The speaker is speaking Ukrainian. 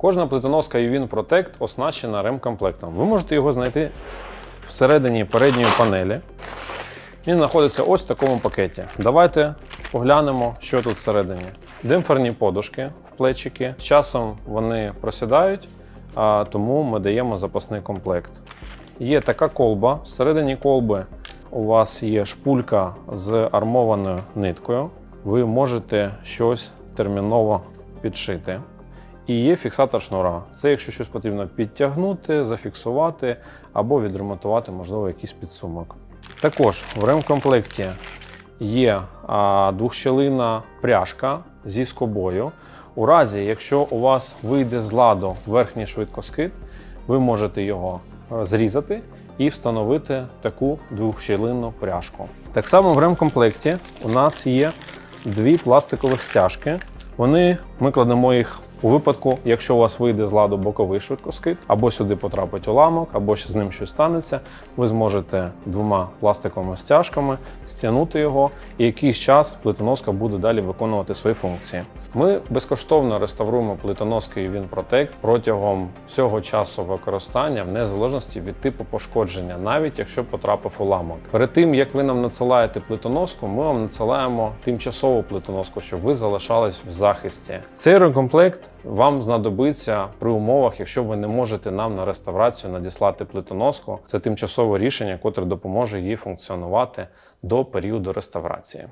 Кожна плитоноска UVIN Protect оснащена ремкомплектом. Ви можете його знайти всередині передньої панелі. Він знаходиться ось в такому пакеті. Давайте поглянемо, що тут всередині. Демпферні подушки в плечики. З часом вони просідають, а тому ми даємо запасний комплект. Є така колба. Всередині колби у вас є шпулька з армованою ниткою. Ви можете щось терміново підшити. І є фіксатор шнура. Це якщо щось потрібно підтягнути, зафіксувати або відремонтувати, можливо, якийсь підсумок. Також в ремкомплекті є а, двохщелина пряжка зі скобою. У разі, якщо у вас вийде з ладу верхній швидкоскид, ви можете його зрізати і встановити таку двохщелинну пряжку. Так само в ремкомплекті у нас є дві пластикових стяжки. Вони ми кладемо їх у випадку, якщо у вас вийде з ладу боковий швидкоскид, або сюди потрапить уламок, або ще з ним щось станеться. Ви зможете двома пластиковими стяжками стягнути його, і якийсь час плитоноска буде далі виконувати свої функції. Ми безкоштовно реставруємо плитоноски UVIN Protect протягом всього часу використання, в незалежності від типу пошкодження, навіть якщо потрапив уламок. Перед тим як ви нам надсилаєте плитоноску, ми вам надсилаємо тимчасову плитоноску, щоб ви залишались в захисті. Цей рекомплект вам знадобиться при умовах, якщо ви не можете нам на реставрацію надіслати плитоноску. Це тимчасове рішення, котре допоможе їй функціонувати до періоду реставрації.